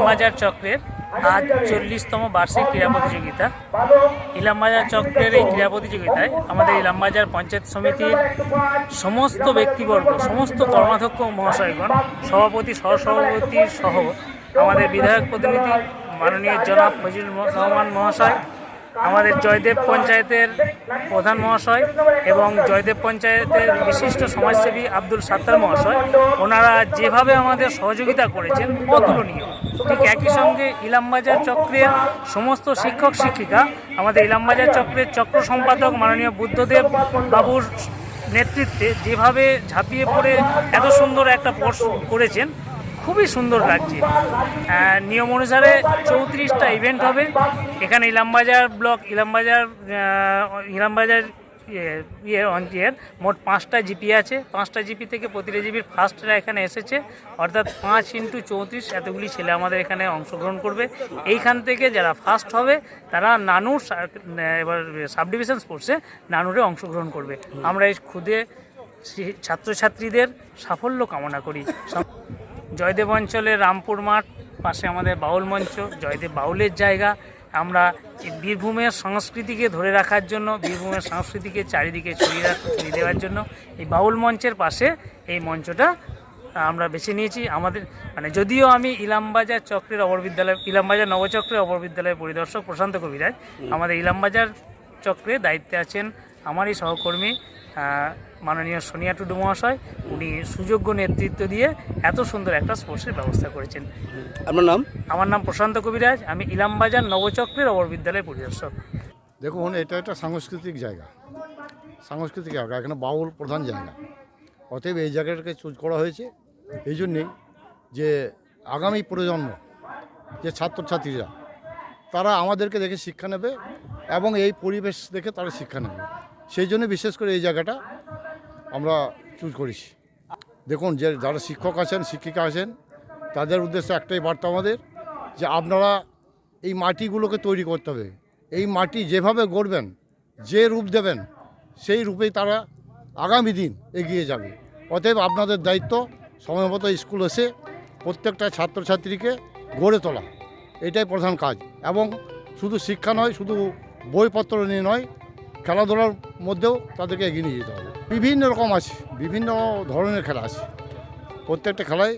ইলামবাজার চক্রের আজ চল্লিশতম বার্ষিক ক্রীড়া প্রতিযোগিতা। ইলামবাজার চক্রের এই ক্রীড়া প্রতিযোগিতায় আমাদের ইলামবাজার পঞ্চায়েত সমিতির সমস্ত ব্যক্তিবর্গ, সমস্ত কর্মাধ্যক্ষ মহাশয়গণ, সভাপতি, সহসভাপতি সহ আমাদের বিধায়ক প্রতিনিধি, মাননীয় জনাব ফজিল রহমান মহাশয় আমাদের জয়দেব পঞ্চায়েতের প্রধান মহাশয় এবং জয়দেব পঞ্চায়েতের বিশিষ্ট সমাজসেবী আব্দুল সাত্তার মহাশয়। ওনারা যেভাবে আমাদের সহযোগিতা করেছেন, অতুলনীয়। ঠিক একই সঙ্গে ইলামবাজার চক্রের সমস্ত শিক্ষক, শিক্ষিকা, আমাদের ইলামবাজার চক্রের চক্র সম্পাদক মাননীয় বুদ্ধদেব বাবুর নেতৃত্বে যেভাবে ঝাঁপিয়ে পড়ে এত সুন্দর একটা পর্ষ করেছেন খুবই সুন্দর লাগছে। নিয়ম অনুসারে চৌত্রিশটা ইভেন্ট হবে। এখানে ইলামবাজার ব্লক ইলামবাজার ইলামবাজার ইয়ে ইয়ে অঞ্চলের মোট পাঁচটা জিপি আছে। পাঁচটা জিপি থেকে প্রতিটা জিপির ফার্স্টরা এখানে এসেছে। অর্থাৎ পাঁচ ইন্টু চৌত্রিশ এতগুলি ছেলে আমাদের এখানে অংশগ্রহণ করবে। এইখান থেকে যারা ফার্স্ট হবে, তারা নানুর এবার সাব ডিভিশন স্পোর্টসে নানুরে অংশগ্রহণ করবে। আমরা এই সি- ছাত্রছাত্রীদের সাফল্য কামনা করি। জয়দেব অঞ্চলের রামপুর মাঠ পাশে আমাদের বাউল মঞ্চ জয়দেব বাউলের জায়গা। আমরা এই বীরভূমের সংস্কৃতিকে ধরে রাখার জন্য বীরভূমের সংস্কৃতিকে চারিদিকে ছড়িয়ে রাখ ছড়িয়ে দেওয়ার জন্য এই বাউল মঞ্চের পাশে এই মঞ্চটা আমরা বেছে নিয়েছি। আমাদের মানে যদিও আমি ইলামবাজার চক্রের অবর বিদ্যালয় ইলামবাজার নবচক্রের অবর বিদ্যালয়ের পরিদর্শক প্রশান্ত কবিরাজ। আমাদের ইলামবাজার চক্রে দায়িত্বে আছেন আমারই সহকর্মী মাননীয় সোনিয়া টুডু মহাশয় উনি সুযোগ্য নেতৃত্ব দিয়ে এত সুন্দর একটা স্পোর্টসের ব্যবস্থা করেছেন। আপনার নাম? আমার নাম প্রশান্ত কবিরাজ আমি ইলামবাজার নবচক্রের অবর বিদ্যালয় পরিদর্শক। দেখুন এটা একটা সাংস্কৃতিক জায়গা। সাংস্কৃতিক জায়গা এখানে বাউল প্রধান জায়গা। অতএব এই জায়গাটাকে চুজ করা হয়েছে এই জন্যেই যে আগামী প্রজন্ম যে ছাত্রছাত্রীরা তারা আমাদেরকে দেখে শিক্ষা নেবে এবং এই পরিবেশ দেখে তারা শিক্ষা নেবে। সেই জন্য বিশেষ করে এই জায়গাটা আমরা চুজ করেছি। দেখুন যে যারা শিক্ষক আছেন, শিক্ষিকা আছেন, তাদের উদ্দেশ্যে একটাই বার্তা আমাদের যে আপনারা এই মাটিগুলোকে তৈরি করতে হবে। এই মাটি যেভাবে গড়বেন, যে রূপ দেবেন, সেই রূপেই তারা আগামী দিন এগিয়ে যাবে। অতএব আপনাদের দায়িত্ব সময়মতো স্কুল এসে প্রত্যেকটা ছাত্রছাত্রীকে গড়ে তোলা। এটাই প্রধান কাজ। এবং শুধু শিক্ষা নয়, শুধু বইপত্র নিয়ে নয়, খেলাধুলার মধ্যেও তাদেরকে এগিয়ে নিয়ে যেতে হবে। বিভিন্ন রকম আছে, বিভিন্ন ধরনের খেলা আছে। প্রত্যেকটা খেলায়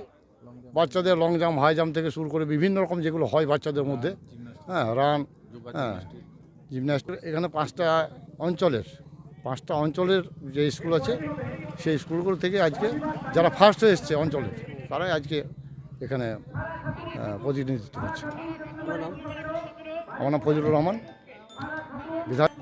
বাচ্চাদের লং জাম্প হাই জাম্প থেকে শুরু করে বিভিন্ন রকম যেগুলো হয় বাচ্চাদের মধ্যে। হ্যাঁ রান হ্যাঁ জিমন্যাস্টিক এখানে পাঁচটা অঞ্চলের পাঁচটা অঞ্চলের যে স্কুল আছে, সেই স্কুলগুলো থেকে আজকে যারা ফার্স্ট হয়ে এসছে অঞ্চলের, তারাই আজকে এখানে প্রতিনিধিত্ব করছে। আমার নাম ফজলুর রহমান। বিধায়ক